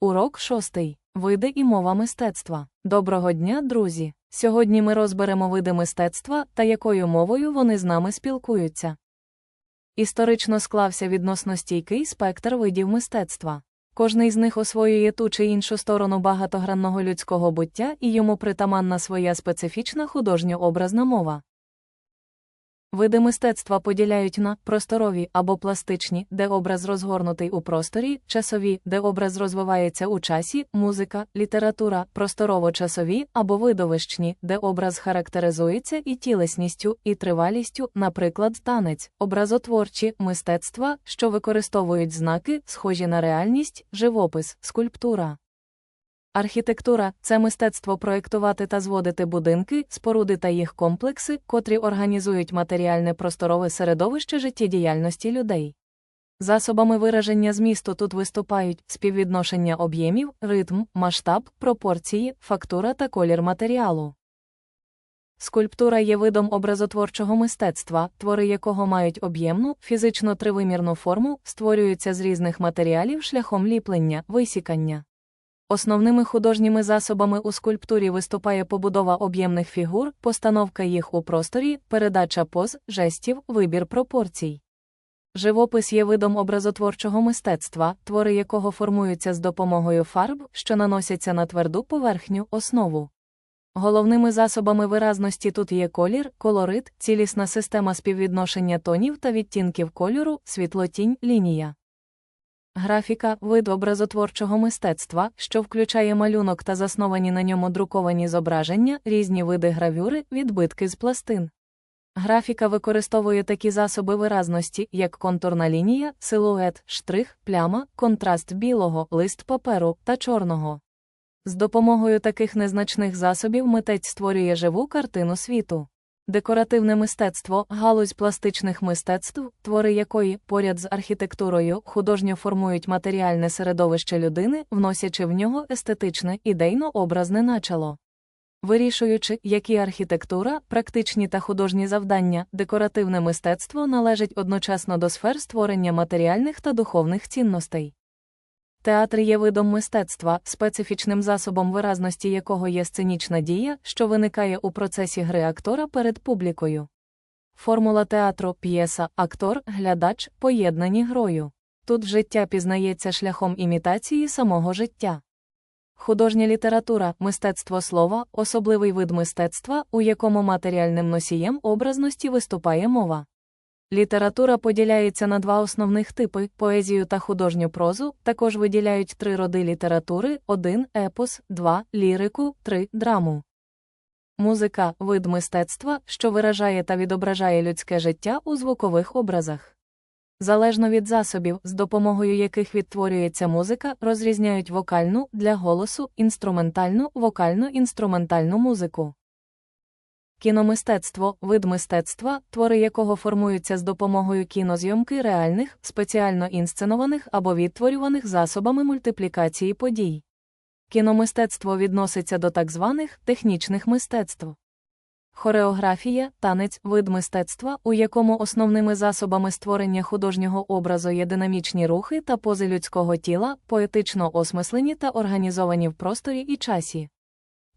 Урок шостий. Види і мова мистецтва. Доброго дня, друзі! Сьогодні ми розберемо види мистецтва та якою мовою вони з нами спілкуються. Історично склався відносно стійкий спектр видів мистецтва. Кожний з них освоює ту чи іншу сторону багатогранного людського буття і йому притаманна своя специфічна художньо-образна мова. Види мистецтва поділяють на просторові або пластичні, де образ розгорнутий у просторі, часові, де образ розвивається у часі, музика, література, просторово-часові або видовищні, де образ характеризується і тілесністю, і тривалістю, наприклад, танець, образотворчі, мистецтва, що використовують знаки, схожі на реальність, живопис, скульптура. Архітектура це мистецтво проєктувати та зводити будинки, споруди та їх комплекси, котрі організують матеріальне просторове середовище життєдіяльності людей. Засобами вираження змісту тут виступають співвідношення об'ємів, ритм, масштаб, пропорції, фактура та колір матеріалу. Скульптура є видом образотворчого мистецтва, твори якого мають об'ємну, фізично тривимірну форму, створюються з різних матеріалів шляхом ліплення, висікання. Основними художніми засобами у скульптурі виступає побудова об'ємних фігур, постановка їх у просторі, передача поз, жестів, вибір пропорцій. Живопис є видом образотворчого мистецтва, твори якого формуються з допомогою фарб, що наносяться на тверду поверхню основу. Головними засобами виразності тут є колір, колорит, цілісна система співвідношення тонів та відтінків кольору, світлотінь, лінія. Графіка вид образотворчого мистецтва, що включає малюнок та засновані на ньому друковані зображення, різні види гравюри, відбитки з пластин. Графіка використовує такі засоби виразності, як контурна лінія, силует, штрих, пляма, контраст білого, лист паперу та чорного. З допомогою таких незначних засобів митець створює живу картину світу. Декоративне мистецтво, галузь пластичних мистецтв, твори якої, поряд з архітектурою, художньо формують матеріальне середовище людини, вносячи в нього естетичне, ідейно-образне начало. Вирішуючи, які архітектура, практичні та художні завдання, декоративне мистецтво належить одночасно до сфер створення матеріальних та духовних цінностей. Театр є видом мистецтва, специфічним засобом виразності якого є сценічна дія, що виникає у процесі гри актора перед публікою. Формула театру п'єса, актор, глядач поєднані грою. Тут життя пізнається шляхом імітації самого життя. Художня література, мистецтво слова, особливий вид мистецтва, у якому матеріальним носієм образності виступає мова. Література поділяється на два основних типи поезію та художню прозу, також виділяють три роди літератури: 1 епос, 2 лірику, 3 драму. Музика вид мистецтва, що виражає та відображає людське життя у звукових образах. Залежно від засобів, з допомогою яких відтворюється музика, розрізняють вокальну для голосу, інструментальну, вокально-інструментальну музику. Кіномистецтво вид мистецтва, твори якого формуються з допомогою кінозйомки реальних, спеціально інсценованих або відтворюваних засобами мультиплікації подій. Кіномистецтво відноситься до так званих технічних мистецтв. Хореографія, танець, вид мистецтва, у якому основними засобами створення художнього образу є динамічні рухи та пози людського тіла, поетично осмислені та організовані в просторі і часі.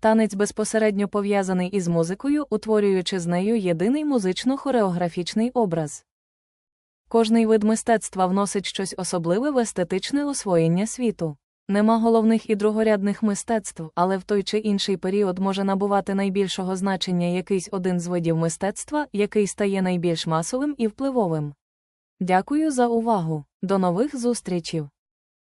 Танець безпосередньо пов'язаний із музикою, утворюючи з нею єдиний музично-хореографічний образ. Кожний вид мистецтва вносить щось особливе в естетичне освоєння світу. Нема головних і другорядних мистецтв, але в той чи інший період може набувати найбільшого значення якийсь один з видів мистецтва, який стає найбільш масовим і впливовим. Дякую за увагу. До нових зустрічів!